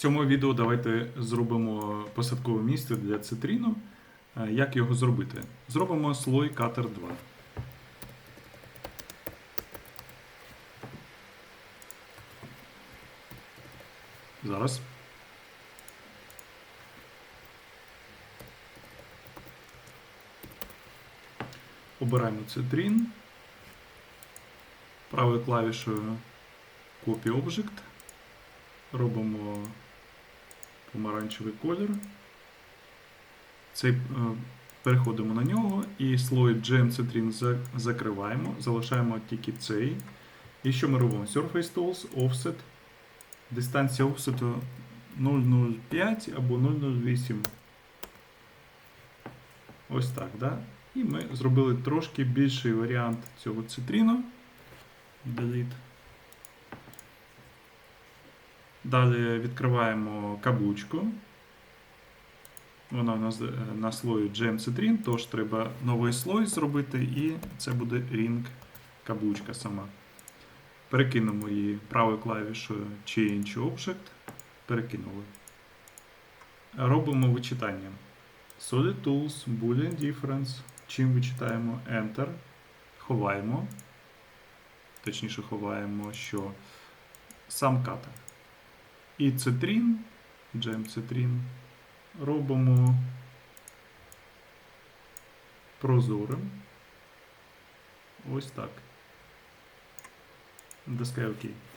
цьому відео давайте зробимо посадкове місце для цитріну. Е, Як його зробити? Зробимо слой катер 2. Зараз. Обираємо цитрін. Правою клавішою Copy Object. Робимо помаранчевий колір. Цей, е, переходимо на нього і слой Gem Citrine закриваємо, залишаємо тільки цей. І що ми робимо? Surface Tools, Offset. Дистанція офсету 0,05 або 0,08. Ось так, да? І ми зробили трошки більший варіант цього цитріну. Delete. Далі відкриваємо каблучку. Вона у нас е, на слої Gem Citrine, тож треба новий слой зробити, і це буде ring каблучка сама. Перекинемо її правою клавішою Change Object. Перекинули. Робимо вичитання. Solid Tools, Boolean Difference. Чим вичитаємо Enter. Ховаємо. Точніше, ховаємо, що сам катер. І цитрін, Gem цитрін, робимо прозорим. Ось так. Натискаю ОК.